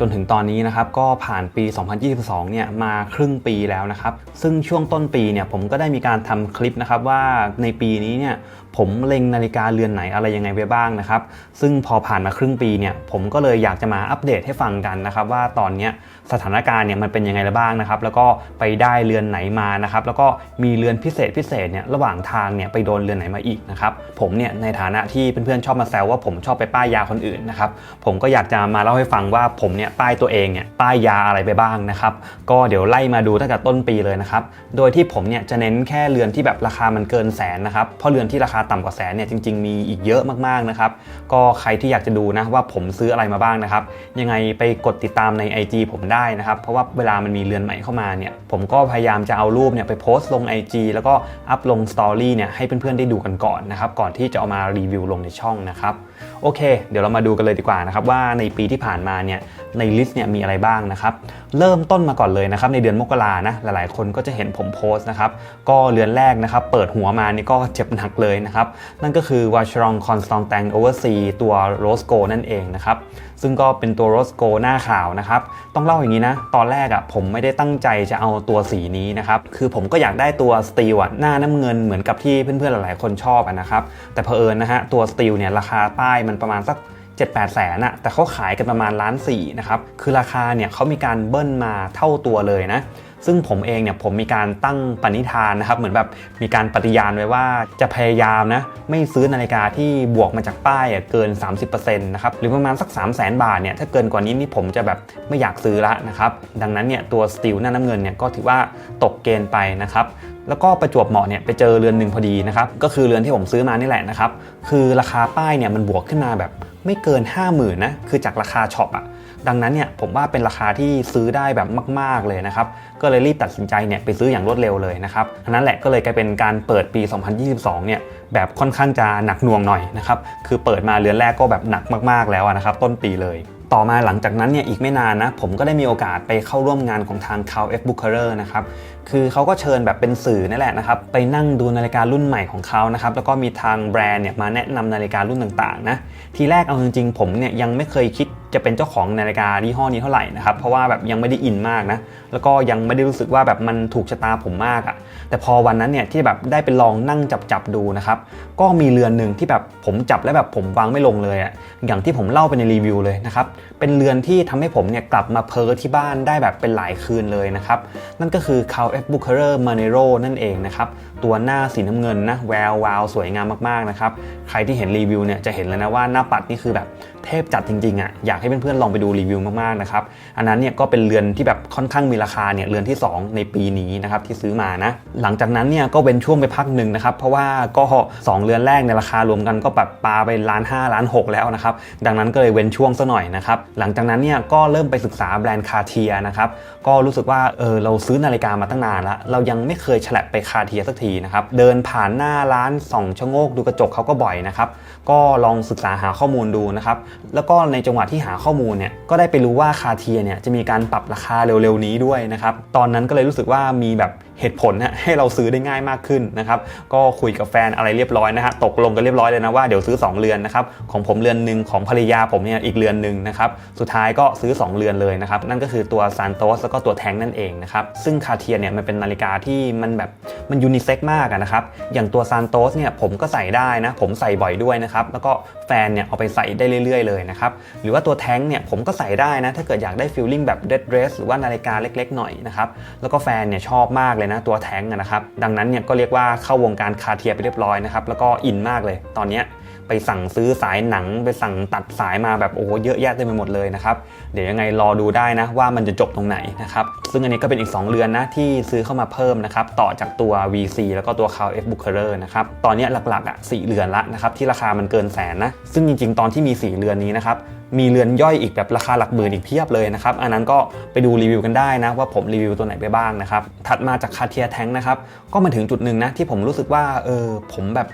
จนถึงตอนนี้นะครับก็ผ่านปี 2022 เนี่ยมาครึ่งปีแล้วนะครับ ซึ่งช่วงต้นปีเนี่ยผมก็ได้มีการทำคลิปนะครับว่าในปีนี้เนี่ยผมเล็งนาฬิกาเรือนไหนอะไรยังไงไว้บ้างนะครับ ซึ่งพอผ่านมาครึ่งปีเนี่ยผมก็เลยอยากจะมาอัปเดตให้ฟังกันนะครับว่าตอนนี้สถานการณ์เนี่ยมันเป็นยังไงแล้วบ้างนะครับ แล้วก็ไปได้เรือนไหนมานะครับ แล้วก็มีเรือนพิเศษพิเศษเนี่ยระหว่างทางเนี่ยไปโดนเรือนไหนมาอีกนะครับ ผมเนี่ยในฐานะที่เพื่อนๆชอบมาแซวว่าผมชอบไปป้ายยาคนอื่นนะครับ ผมก็อยากจะมาเล่าให้ฟังว่าผมเนี่ยป้ายตัวเองเนี่ยป้ายยาอะไรไปบ้างนะครับก็เดี๋ยวไล่มาดูตั้งแต่ต้นปีเลยนะครับโดยที่ผมเนี่ยจะเน้นแค่เรือนที่แบบราคามันเกินแสนนะครับเพราะเรือนที่ราคาต่ำกว่าแสนเนี่ยจริง ๆ มีอีกเยอะมากๆนะครับก็ใครที่อยากจะดูนะว่าผมซื้ออะไรมาบ้างนะครับยังไงไปกดติดตามใน IG ผมได้นะครับเพราะว่าเวลามันมีเรือนใหม่เข้ามาเนี่ยผมก็พยายามจะเอารูปเนี่ยไปโพสต์ลง IG แล้วก็อัพลงสตอรี่เนี่ยให้เพื่อนๆได้ดูกันก่อนนะครับก่อนที่จะเอามารีวิวลงในช่องนะครับ โอเค เดี๋ยวเรามาดูกันเลยดีกว่านะครับว่าในปีที่ผ่านมาเนี่ยในลิสต์เนี่ยมีอะไรบ้างนะครับ เริ่มต้นมาก่อนเลยนะครับในเดือนมกรานะหลายๆ คนก็จะเห็นผมโพสต์นะครับก็เรือนแรกนะครับเปิดหัวมานี่ก็เจ็บหนักเลยนะครับนั่นก็คือวาชรองคอนสตองแตงโอเวอร์ซีตัวโรสโกนั่นเองนะครับซึ่งก็เป็นตัวโรสโกหน้าขาวนะครับ ต้องเล่าอย่างนี้นะ ตอนแรกอะ่ะผมไม่ได้ตั้งใจจะเอาตัวสีนี้นะครับ คือผมก็อยากได้ตัวสตีลอะหน้าน้ำเงินเหมือนกับที่เพื่อนๆหลายๆคนชอบอะนะครับ แต่เผอิญนะฮะตัวสตีลเนี่ยราคาป้ายมันประมาณสัก7 8แสนอะแต่เขาขายกันประมาณล้านสี่นะครับ คือราคาเนี่ยเขามีการเบิ้ลมาเท่าตัวเลยนะ ซึ่งผมเองเนี่ยผมมีการตั้งปณิธานนะครับ เหมือนแบบมีการปฏิญาณไว้ว่าจะพยายามนะไม่ซื้อนาฬิกาที่บวกมาจากป้ายเกิน 30%นะครับหรือประมาณสัก 3 0 0 0 0 0บาทเนี่ยถ้าเกินกว่านี้นี่ผมจะแบบไม่อยากซื้อละนะครับดังนั้นเนี่ยตัวสตีลหน้าน้ำเงินเนี่ยก็ถือว่าตกเกณฑ์ไปนะครับแล้วก็ประจวบเหมาะเนี่ยไปเจอเรือนหนึ่งพอดีนะครับก็คือเรือนที่ผมซื้อมานี่แหละนะครับคือราคาป้ายเนี่ยมันบวกขึ้นมาแบบไม่เกิน 50,000นะคือจากราคาช็อปอะดังนั้นเนี่ยผมว่าเป็นราคาที่ซื้อได้แบบมาก ๆเลยนะครับ ก็เลยรีบตัดสินใจเนี่ยไปซื้ออย่างรวดเร็วเลยนะครับอันนั้นแหละก็เลยกลายเป็นการเปิดปี 2022 เนี่ยแบบค่อนข้างจะหนักหน่วงหน่อยนะครับคือเปิดมาเรือนแรกก็แบบหนักมากๆแล้วนะครับต้นปีเลยต่อมาหลังจากนั้นเนี่ยอีกไม่นานนะผมก็ได้มีโอกาสไปเข้าร่วมงานของทาง c o w F b o o k e r นะครับคือเขาก็เชิญแบบเป็นสื่อนั่นแหละนะครับไปนั่งดูนาฬิการุ่นใหม่ของเขานะครับแล้วก็มีทางแบรนด์เนี่ยมาแนะนำนาฬิการุ่นต่างๆนะทีแรกเอาจริงๆผมเนี่ยยังไม่เคยคิด จะเป็นเจ้าของนาฬิกายี่ห้อนี้เท่าไหร่นะครับเพราะว่าแบบยังไม่ได้อินมากนะแล้วก็ยังไม่ได้รู้สึกว่าแบบมันถูกชะตาผมมากอะ่ะแต่พอวันนั้นเนี่ยที่แบบได้ไปลองนั่งจับจับดูนะครับก็มีเรือนหนึ่งที่แบบผมจับแล้วแบบผมวางไม่ลงเลยอะ่ะอย่างที่ผมเล่าไปในรีวิวเลยนะครับเป็นเรือนที่ทำให้ผมเนี่ยกลับมาเพ้อที่บ้านได้แบบเป็นหลายคืนเลยนะครับนั่นก็คือ c o w F b o o k e r Manero นั่นเองนะครับ ตัวหน้าสีน้ำเงินนะแวววาวสวยงามมากๆนะครับใครที่เห็นรีวิวเนี่ยจะเห็นเลยนะว่าหน้าปัดนี่คือแบบเทพจัดจริงๆอะ่ะอยากให้เพื่อนๆลองไปดูรีวิวมากๆนะครับอันนั้นเนี่ยก็เป็นเรือนที่แบบค่อนข้างมีราคาเนี่ยเรือนที่ 2 ในปีนี้นะครับที่ซื้อมานะหลังจากนั้นเนี่ยก็เว้นช่วงไปพักหนึ่งนะครับเพราะว่าก็ 2 เรือนแรกในราคารวมกันก็แบบปาไปล้านห้าล้านหกแล้วนะครับดังนั้นก็เลยเว้นช่วงซะหน่อยนะครับหลังจากนั้นเนี่ยก็เริ่มไปศึกษาแบรนด์คาเทียนะครับก็รู้สึกว่าเออเราซื้อนาฬิกามาตั้งนานแล้วเรายังไม่เคยฉลับไปคาเทียสักทีนะครับเดินผ่านหน้าร้านส่องชะโงกดูกระจกเขาก็บ่อยนะครับก็ลองศึกษาหาข้อมูลดูนะครับแล้วก็ในจังหวะที่หาข้อมูลเนี่ยก็ได้ไปรู้ว่าคาเทียเนี่ยจะมีการปรับราคาเร็วๆนี้ด้วยนะครับตอนนั้นก็เลยรู้สึกว่ามีแบบเหตุผลนะให้เราซื้อได้ง่ายมากขึ้นนะครับก็คุยกับแฟนอะไรเรียบร้อยนะฮะตกลงกันเรียบร้อยเลยนะว่าเดี๋ยวซื้อ 2 เรือนนะครับของผมเรือนหนึ่งของภรรยาผมเนี่ยอีกเรือนหนึ่งนะครับสุดท้ายก็ซื้อ 2 เรือนเลยนะครับนั่นก็คือตัวซานโตสแล้วก็ตัวแทงนั่นเองนะครับซึ่งคาเทียเนี่ยมันเป็นนาฬิกาที่มันแบบมันยูนิเซกมากนะครับ อย่างตัวซานโตสเนี่ยผมก็ใส่ได้นะ ผมใส่บ่อยด้วยนะครับ แล้วก็แฟนเนี่ยเอาไปใส่ได้เรื่อยๆเลยนะครับ หรือว่าตัวแท้งเนี่ยผมก็ใส่ได้นะ ถ้าเกิดอยากได้ฟิลลิ่งแบบเดดเรสหรือว่านาฬิกาเล็กๆหน่อยนะครับ แล้วก็แฟนเนี่ยชอบมากเลยนะตัวแท้งนะครับ ดังนั้นเนี่ยก็เรียกว่าเข้าวงการคาเทียไปเรียบร้อยนะครับ แล้วก็อินมากเลย ตอนเนี้ย ไปสั่งซื้อสายหนัง ไปสั่งตัดสายมาแบบโอ้โหเยอะแยะเต็มไปหมดเลยนะครับเดี๋ยวยังไงรอดูได้นะว่ามันจะจบตรงไหนนะครับซึ่งอันนี้ก็เป็นอีก 2 เรือนนะที่ซื้อเข้ามาเพิ่มนะครับต่อจากตัว VC แล้วก็ตัว c o w F Bookerer นะครับตอนนี้หลักๆอะสี่เรือนละนะครับที่ราคามันเกินแสนนะซึ่งจริง ๆ ตอนที่มี 4 เรือนนี้นะครับมีเรือนย่อยอีกแบบราคาหลักหมื่นอีกเพียบเลยนะครับอันนั้นก็ไปดูรีวิวกันได้นะว่าผมรีวิวตัวไหนไปบ้างนะครับถัดมาจากคาเทียแทงนะครับก็มาถึงจุดหนึ่งนะที่ผมรู้สึกว่าเออผมแบบ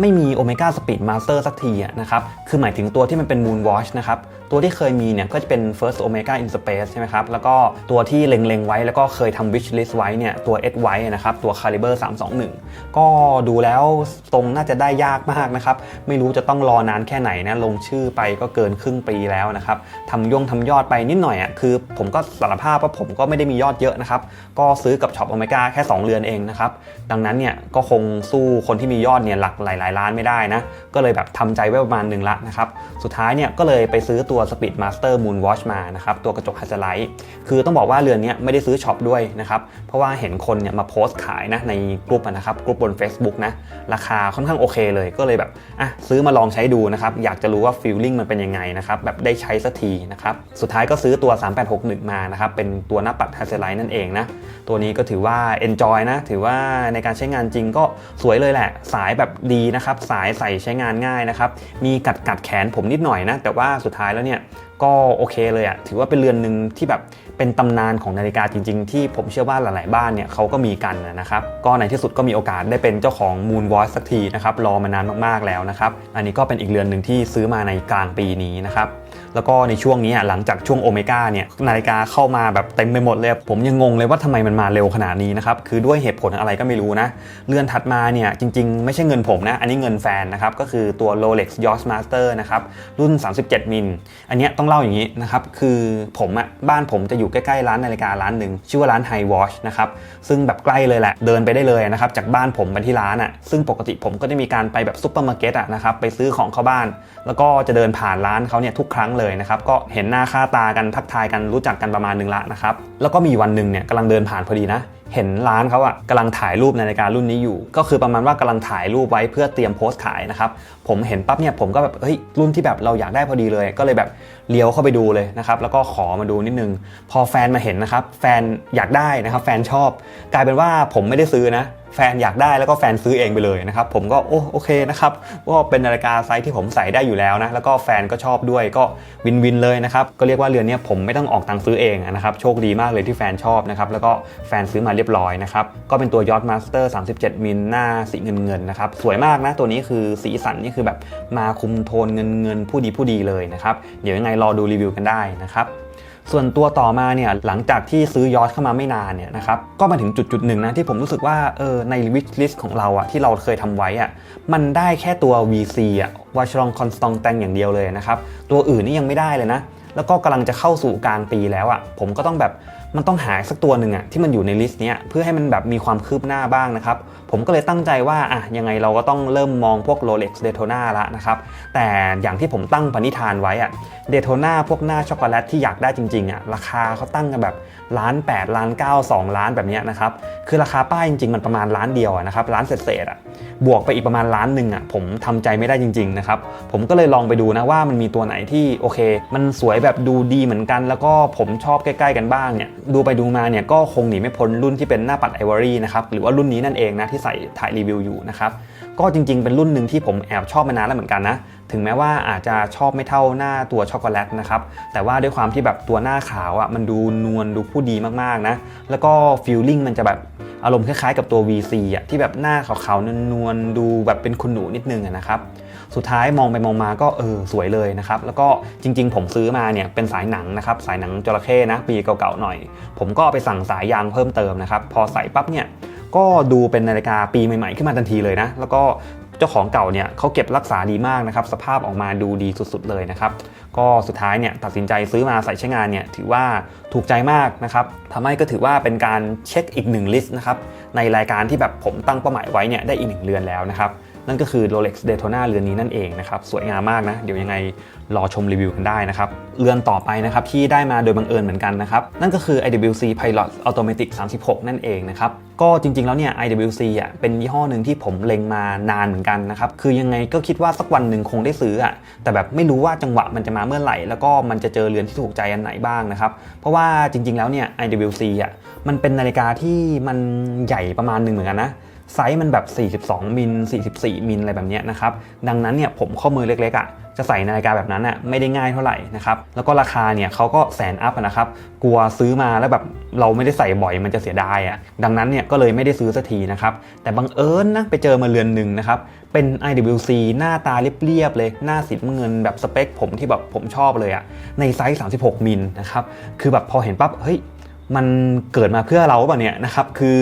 ไม่มีโอเมก้าสปีดมาสเตอร์สักทีนะครับ คือหมายถึงตัวที่มันเป็นมูนวอชนะครับ ตัวที่เคยมีเนี่ยก็จะเป็น First Omega in Space ใช่ไหมครับ แล้วก็ตัวที่เล็งๆไว้แล้วก็เคยทำ wish list ไว้เนี่ยตัว S ไว้นะครับ ตัว Caliber 321 ก็ดูแล้วตรงน่าจะได้ยากมากนะครับ ไม่รู้จะต้องรอนานแค่ไหนนะ ลงชื่อไปก็เกินครึ่งปีแล้วนะครับทำย่งทำยอดไปนิดหน่อยอะคือผมก็สารภาพว่าผมก็ไม่ได้มียอดเยอะนะครับ ก็ซื้อกับช็อปโอเมก้าแค่ 2 เรือนเองนะครับ ดังนั้นเนี่ยก็คงสู้คนที่มียอดเนี่ยหลักหลายๆล้านไม่ได้นะ ก็เลยแบบทำใจไว้ประมาณหนึ่งละนะครับ สุดท้ายเนี่ยก็เลยไปซื้อตัว Speed Master Moon Watch มานะครับตัวกระจกฮัสไลท์คือต้องบอกว่าเรือนนี้ไม่ได้ซื้อช็อปด้วยนะครับเพราะว่าเห็นคนเนี่ยมาโพสต์ขายนะในกลุ่มนะครับกลุ่มบน Facebook นะราคาค่อนข้างโอเคเลยก็เลยแบบอะซื้อมาลองใช้ดูนะครับอยากจะรู้ว่าฟีลลิ่งมันเป็นยังไงนะครับแบบได้ใช้สักทีนะครับสุดท้ายก็ซื้อตัว 3861 มานะครับเป็นตัวหน้าปัดฮัสไลท์นั่นเองนะตัวนี้ก็ถือว่า enjoy นะถือว่าในการใช้งานจริงก็สวยเลยแหละ สายแบบดีนะครับสายใส่ใช้งานง่ายนะครับมีกัดกัดแขนผมนิดหน่อยนะแต่ว่าสุดท้ายแล้วเนี่ยก็โอเคเลยอะถือว่าเป็นเรือนหนึ่งที่แบบเป็นตำนานของนาฬิกาจริง ๆ ที่ผมเชื่อว่าหลาย ๆ บ้านเนี่ยเขาก็มีกันนะครับก็ในที่สุดก็มีโอกาสได้เป็นเจ้าของ Moon Watch สักทีนะครับรอมานานมากๆแล้วนะครับอันนี้ก็เป็นอีกเรือนหนึ่งที่ซื้อมาในกลางปีนี้นะครับ แล้วก็ในช่วงนี้อะหลังจากช่วงโอเมก้าเนี่ยนาฬิกาเข้ามาแบบเต็มไปหมดเลย ผมยังงงเลยว่าทำไมมันมาเร็วขนาดนี้นะครับคือด้วยเหตุผลอะไรก็ไม่รู้นะเรือนถัดมาเนี่ยจริงๆ ไม่ใช่เงินผมนะ อันนี้เงินแฟนนะครับก็คือตัว Rolex Yacht Master นะครับรุ่น 37 มิลอันเนี้ยต้องเล่าอย่างนี้นะครับคือผมอะบ้านผมจะอยู่ใกล้ๆร้านนาฬิการ้านหนึ่งชื่อว่าร้าน High Watch นะครับซึ่งแบบใกล้เลยแหละเดินไปได้เลยนะครับจากบ้านผมไปที่ร้านอะซึ่งปกติผมก็จะมีการไปแบบซุปเปอร์มาร์เก็ตอะนะครับไปซื้อของเข้าบ้าน แล้วก็จะเดินผ่านร้านเขาเนี่ยทุกครั้งเลยนะครับก็เห็นหน้าค่าตากันทักทายกันรู้จักกันประมาณหนึ่งละนะครับแล้วก็มีวันหนึ่งเนี่ยกำลังเดินผ่านพอดีนะเห็นร้านเขาอะกำลังถ่ายรูปในายการุ่นนี้อยู่ ก็คือประมาณว่ากำลังถ่ายรูปไว้เพื่อเตรียมโพสต์ขายนะครับ ผมเห็นปั๊บเนี่ยผมก็แบบเฮ้ยรุ่นที่แบบเราอยากได้พอดีเลย ก็เลยแบบเลี้ยวเข้าไปดูเลยนะครับแล้วก็ขอมาดูนิดนึง พอแฟนมาเห็นนะครับ แฟนอยากได้นะครับ แฟนชอบ กลายเป็นว่าผมไม่ได้ซื้อนะ แฟนอยากได้แล้วก็แฟนซื้อเองไปเลยนะครับ ผมก็โอ้โอเคนะครับก็เป็นนาฬิกาไซส์ที่ผมใส่ได้อยู่แล้วนะแล้วก็แฟนก็ชอบด้วยก็วินวินเลยนะครับก็เรียกว่าเรือนนี้ผมไม่ต้องออกตังค์ซื้อเองนะครับโชคดีมากเลยที่แฟนชอบนะครับแล้วก็แฟนซื้อมาเรียบร้อยนะครับก็เป็นตัวยอดมาสเตอร์37มิลหน้าสีเงินเงินๆนะครับสวยมากนะตัวนี้คือสีสันนี่คอแบบมาคุมโทนเงินเงินผู้ดีผู้ดีเลยนะครับ เดี๋ยวยังไงรอดูรีวิวกันได้นะครับส่วนตัวต่อมาเนี่ยหลังจากที่ซื้อยอชเข้ามาไม่นานเนี่ยนะครับก็มาถึงจุดจุดหนึ่งนะที่ผมรู้สึกว่าเออใน wish list ของเราอะที่เราเคยทำไว้อะมันได้แค่ตัว VC อะวาชรองคอนสตองแตงอย่างเดียวเลยนะครับ ตัวอื่นนี่ยังไม่ได้เลยนะ แล้วก็กำลังจะเข้าสู่กลางปีแล้วอะผมก็ต้องแบบ มันต้องหาสักตัวหนึ่งอะที่มันอยู่ในลิสต์เนี้ยเพื่อให้มันแบบมีความคืบหน้าบ้างนะครับ ผมก็เลยตั้งใจว่าอะยังไงเราก็ต้องเริ่มมองพวก Rolex Daytona ละนะครับ แต่อย่างที่ผมตั้งปณิธานไว้อะ Daytona พวกหน้าช็อกโกแลตที่อยากได้จริงๆอะราคาเขาตั้งกันแบบ ล้าน8ล้าน9 2 ล้านแบบนี้นะครับ คือราคาป้ายจริงๆ มันประมาณล้านเดียวนะครับล้านเศษๆอะบวกไปอีกประมาณล้านหนึ่งอะผมทำใจไม่ได้จริงๆนะครับผมก็เลยลองไปดูนะว่ามันมีตัวไหนที่โอเค มันสวยแบบดูดีเหมือนกัน แล้วก็ผมชอบใกล้ๆกันบ้างเนี่ยดูไปดูมาเนี่ยก็คงหนีไม่พ้นรุ่นที่เป็นหน้าปัดไอวอรี่นะครับหรือว่ารุ่นนี้นั่นเองนะที่ใส่ถ่ายรีวิวอยู่นะครับ ก็จริง ๆ เป็นรุ่นหนึ่งที่ผมแอบชอบมานานแล้วเหมือนกันนะ ถึงแม้ว่าอาจจะชอบไม่เท่าหน้าตัวช็อกโกแลตนะครับ แต่ว่าด้วยความที่แบบตัวหน้าขาวอะ่ะมันดูนวลดูผู้ดีมากๆนะ แล้วก็ฟีลลิ่งมันจะแบบอารมณ์คล้ายๆกับตัว VC อะที่แบบหน้าขาวๆนวลๆดูแบบเป็นคุณหนูนิดนึงนะครับ สุดท้ายมองไปมองมาก็เออสวยเลยนะครับ แล้วก็จริง ๆ ผมซื้อมาเนี่ยเป็นสายหนังนะครับ สายหนังจระเข้นะปีเก่าๆหน่อย ผมก็ไปสั่งสายยางเพิ่มเติมนะครับ พอใส่ปั๊บเนี่ย ก็ดูเป็นนาฬิกาปีใหม่ๆขึ้นมาทันทีเลยนะ แล้วก็เจ้าของเก่าเนี่ยเขาเก็บรักษาดีมากนะครับ สภาพออกมาดูดีสุดๆเลยนะครับ ก็สุดท้ายเนี่ยตัดสินใจซื้อมาใส่ใช้งานเนี่ยถือว่าถูกใจมากนะครับทำให้ก็ถือว่าเป็นการเช็คอีกหนึ่งลิสต์นะครับในรายการที่แบบผมตั้งเป้าหมายไว้เนี่ยได้อีกหนึ่งเดือนแล้วนะครับ นั่นก็คือ Rolex Daytona เรือนนี้นั่นเองนะครับ สวยงามมากนะ เดี๋ยวยังไงรอชมรีวิวกันได้นะครับ เรือนต่อไปนะครับที่ได้มาโดยบังเอิญเหมือนกันนะครับ นั่นก็คือ IWC Pilot Automatic 36 นั่นเองนะครับ ก็จริงๆ แล้วเนี่ย IWC อะเป็นยี่ห้อหนึ่งที่ผมเล็งมานานเหมือนกันนะครับ คือยังไงก็คิดว่าสักวันหนึ่งคงได้ซื้ออะ แต่แบบไม่รู้ว่าจังหวะมันจะมาเมื่อไหร่ แล้วก็มันจะเจอเรือนที่ถูกใจอันไหนบ้างนะครับ เพราะว่าจริง ๆ แล้วเนี่ย IWC อะมันเป็นนาฬิกาที่มันใหญ่ประมาณหนึ่งเหมือนกันนะ ไซส์มันแบบ 42 มิล 44 มิลอะไรแบบนี้นะครับ ดังนั้นเนี่ยผมข้อมือเล็กๆอะ่ะจะใส่นาฬิกาแบบนั้นอะไม่ได้ง่ายเท่าไหร่นะครับ แล้วก็ราคาเนี่ยเขาก็แสนอัพนะครับ กลัวซื้อมาแล้วแบบเราไม่ได้ใส่บ่อยมันจะเสียดายอะ ดังนั้นเนี่ยก็เลยไม่ได้ซื้อสักทีนะครับ แต่บังเอิญนะไปเจอมาเรือนหนึ่งนะครับ เป็น IWC หน้าตาเรียบๆเลย หน้าสีเงินแบบสเปคผมที่แบบผมชอบเลยอะ ในไซส์ 36 มิลนะครับ คือแบบพอเห็นปั๊บ เฮ้ย มันเกิดมาเพื่อเราป่ะเนี่ยนะครับคือ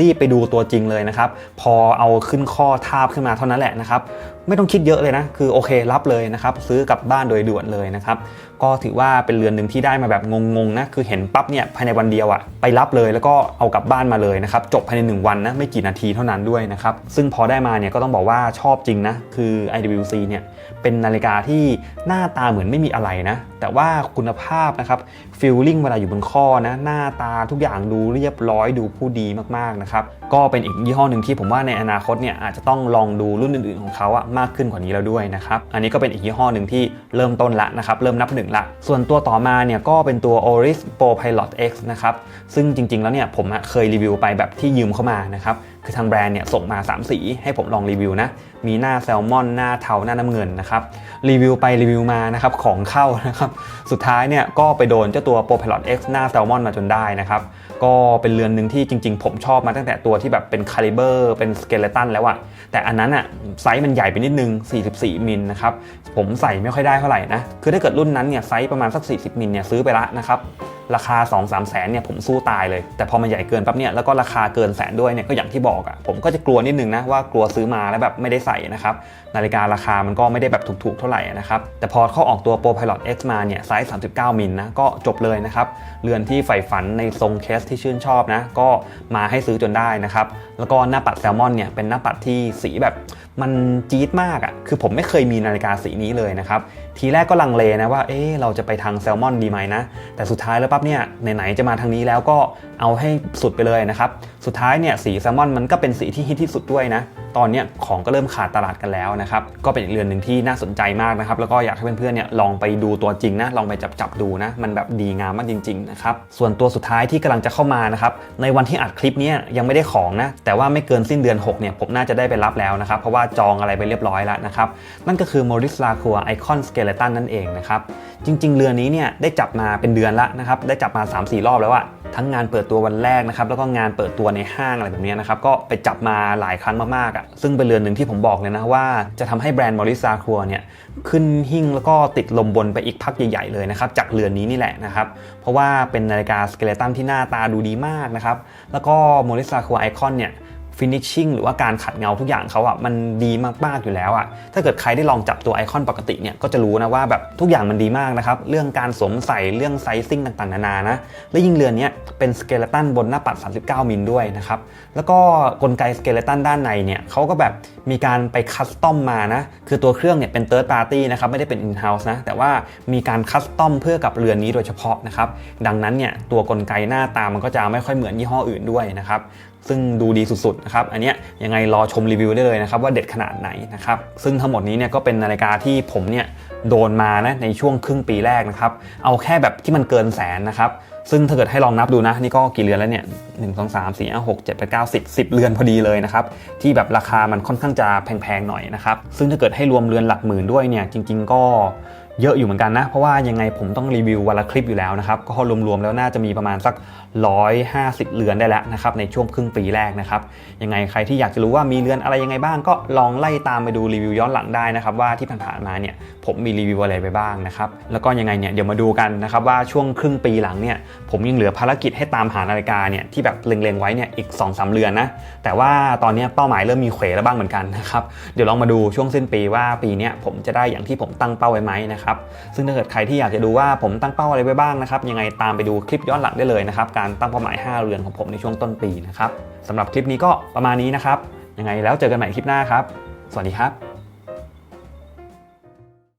รีบไปดูตัวจริงเลยนะครับ พอเอาขึ้นข้อทาบขึ้นมาเท่านั้นแหละนะครับ ไม่ต้องคิดเยอะเลยนะ คือโอเครับเลยนะครับ ซื้อกลับบ้านโดยด่วนเลยนะครับ ก็ถือว่าเป็นเรือนหนึ่งที่ได้มาแบบงงๆนะคือเห็นปั๊บเนี่ยภายในวันเดียวอะไปรับเลยแล้วก็เอากลับบ้านมาเลยนะครับ จบภายใน 1 วันนะไม่กี่นาทีเท่านั้นด้วยนะครับ ซึ่งพอได้มาเนี่ยก็ต้องบอกว่าชอบจริงนะคือ IWC เนี่ยเป็นนาฬิกาที่หน้าตาเหมือนไม่มีอะไรนะแต่ว่าคุณภาพนะครับฟีลลิ่งเวลาอยู่บนข้อนะหน้าตาทุกอย่างดูเรียบร้อยดูผู้ดีมากๆนะครับก็เป็นอีกยี่ห้อหนึ่งที่ผมว่าในอนาคตเนี่ยอาจจะต้องลองดูรุ่นอื่นๆของเขาอะมากขึ้นกว่านี้แล้วด้วยนะครับอันนี้ก็เป็นอีกยี่ห้อหนึ่งที่เริ่มต้นละนะครับเริ่มนับหนึ่งละ ส่วนตัวต่อมาเนี่ยก็เป็นตัว Oris Pro Pilot X นะครับซึ่งจริงๆแล้วเนี่ยผมเคยรีวิวไปแบบที่ยืมเข้ามานะครับ คือทางแบรนด์เนี่ยส่งมา 3 สีให้ผมลองรีวิวนะ มีหน้าแซลมอน หน้าเทาหน้าน้ำเงินนะครับ รีวิวไปรีวิวมานะครับของเข้านะครับ สุดท้ายเนี่ยก็ไปโดนเจ้าตัว Pro Pilot X หน้าแซลมอนมาจนได้นะครับ ก็เป็นเรือนหนึ่งที่จริง ๆ ผมชอบมาตั้งแต่ตัวที่แบบเป็นคาลิเบอร์เป็นสเกเลตันแล้วอะแต่อันนั้นอะไซส์มันใหญ่ไปนิดนึง 44 มิลนะครับ ผมใส่ไม่ค่อยได้เท่าไหร่นะ คือถ้าเกิดรุ่นนั้นเนี่ยไซส์ประมาณสัก 40 มิลเนี่ยซื้อไปละนะครับราคา 2 3แสนเนี่ยผมสู้ตายเลย แต่พอมันใหญ่เกินปั๊บเนี่ยแล้วก็ราคาเกินแสนด้วยเนี่ยก็อย่างที่บอกอะ่ะผมก็จะกลัวนิดนึงนะว่ากลัวซื้อมาแล้วแบบไม่ได้ใส่นะครับนาฬิการาคามันก็ไม่ได้แบบถูกๆเท่าไหร่นะครับแต่พอเขาออกตัว Pro Pilot X มาเนี่ยไซส์ 39 มิลนะก็จบเลยนะครับเรือนที่ใฝ่ฝันในทรงเคสที่ชื่นชอบนะ ก็มาให้ซื้อจนได้นะครับ แล้วก็หน้าปัดแซลมอนเนี่ยเป็นหน้าปัดที่สีแบบมันจี๊ดมากอะ่ะ คือผมไม่เคยมีนาฬิกาสีนี้เลยนะครับ ทีแรกก็ลังเลนะว่า เอ๊เราจะไปทางแซลมอนดีไหมนะ แต่สุดท้ายแล้วปั๊บเนี่ยไหนๆจะมาทางนี้แล้วก็เอาให้สุดไปเลยนะครับ สุดท้ายเนี่ยสีแซลมอนมันก็เป็นสีที่ฮิตที่สุดด้วยนะ ตอนเนี้ยของก็เริ่มขาดตลาดกันแล้วนะครับ ก็เป็นอีกเรือนหนึ่งที่น่าสนใจมากนะครับ แล้วก็อยากให้เพื่อนๆเนี่ยลองไปดูตัวจริงนะ ลองไปจับจับดูนะ มันแบบดีงามมากจริงๆนะครับ ส่วนตัวสุดท้ายที่กำลังจะเข้ามานะครับ ในวันที่อัดคลิปเนี้ยยังไม่ได้ของนะ แต่ว่าไม่เกินสิ้นเดือน 6เนี่ยผมน่าจะได้ไปรับแล้วนะครับ เพราะว่าจองอะไรไปเรียบร้อยแล้วนะครับ นั่นก็คือ Maurice Lacroix Icon Skeleton นั่นเองนะครับ จริง ๆ เรือนนี้เนี่ยได้จับมาเป็นเดือนละนะครับ ได้จับมา 3-4 รอบแล้วอะทั้งงานเปิดตัววันแรกนะครับ แล้วก็งานเปิดตัวในห้างอะไรแบบนี้นะครับก็ไปจับมาหลายครั้งมากๆอะซึ่งเป็นเรือนหนึ่งที่ผมบอกเลยนะว่าจะทำให้แบรนด์มอริซาครัวเนี่ยขึ้นหิ่งแล้วก็ติดลมบนไปอีกพักใหญ่ๆเลยนะครับจากเรือนนี้นี่แหละนะครับเพราะว่าเป็นนาฬิกาสเกเลตันที่หน้าตาดูดีมากนะครับแล้วก็มอริซาครัวไอคอนเนี่ย ฟินิชชิ่งหรือว่าการขัดเงาทุกอย่างเขาอะมันดีมากๆอยู่แล้วอะถ้าเกิดใครได้ลองจับตัวไอคอนปกติเนี่ยก็จะรู้นะว่าแบบทุกอย่างมันดีมากนะครับเรื่องการสวมใส่เรื่องไซซิ่งต่างๆ นานานะและยิ่งเรือนนี้เป็นสเกเลตันบนหน้าปัด 39 มิลด้วยนะครับแล้วก็กลไกสเกเลตันด้านในเนี่ยเขาก็แบบมีการไปคัสตอมมานะคือตัวเครื่องเนี่ยเป็นเ h ิร์ p ปาร์ตี้นะครับไม่ได้เป็นอินเฮ้าส์นะแต่ว่ามีการคัสตอมเพื่อกับเรือนนี้โดยเฉพาะนะครับดังนั้นเนี่ยตัวกลไกหน้าตามันก็จะไม่ค่อยเหมือนยี่ห้ออื่นด้วยนะครับ ซึ่งดูดีสุดๆนะครับอันเนี้ยยังไงรอชมรีวิวได้เลยนะครับว่าเด็ดขนาดไหนนะครับซึ่งทั้งหมดนี้เนี่ยก็เป็นนาฬิกาที่ผมเนี่ยโดนมานะในช่วงครึ่งปีแรกนะครับเอาแค่แบบที่มันเกินแสนนะครับซึ่งถ้าเกิดให้ลองนับดูนะนี่ก็กี่เรือนแล้วเนี่ยหนึ่งสองสามสี่ห้าหกเจ็ดแปดเก้าสิบสิบเรือนพอดีเลยนะครับที่แบบราคามันค่อนข้างจะแพงๆหน่อยนะครับซึ่งถ้าเกิดให้รวมเรือนหลักหมื่นด้วยเนี่ยจริง ๆ ก็ เยอะอยู่เหมือนกันนะ เพราะว่ายังไงผมต้องรีวิววันละคลิปอยู่แล้วนะครับ ก็รวมๆแล้วน่าจะมีประมาณสัก 150 เรือนได้แล้วนะครับในช่วงครึ่งปีแรกนะครับ ยังไงใครที่อยากจะรู้ว่ามีเรือนอะไรยังไงบ้าง ก็ลองไล่ตามไปดูรีวิวย้อนหลังได้นะครับว่าที่ผ่านๆมาเนี่ย ผมมีรีวิวอะไรไปบ้างนะครับแล้วก็ยังไงเนี่ยเดี๋ยวมาดูกันนะครับว่าช่วงครึ่งปีหลังเนี่ยผมยังเหลือภารกิจให้ตามหานาฬิกาเนี่ยที่แบบเล็งๆไว้เนี่ยอีก2-3เรือนนะแต่ว่าตอนนี้เป้าหมายเริ่มมีเขวแล้วบ้างเหมือนกันนะครับเดี๋ยวลองมาดูช่วงสิ้นปีว่าปีนี้ผมจะได้อย่างที่ผมตั้งเป้าไว้ไหมนะครับซึ่งถ้าเกิดใครที่อยากจะดูว่าผมตั้งเป้าอะไรไว้บ้างนะครับยังไงตามไปดูคลิปย้อนหลังได้เลยนะครับการตั้งเป้าหมาย 5 เรือนของผมในช่วงต้นปีนะครับสำหรับคลิปนี้ก็ประมาณนี้นะครับยังไงแล้วเจอกันใหม่คลิปหน้าครับ สวัสดีครับ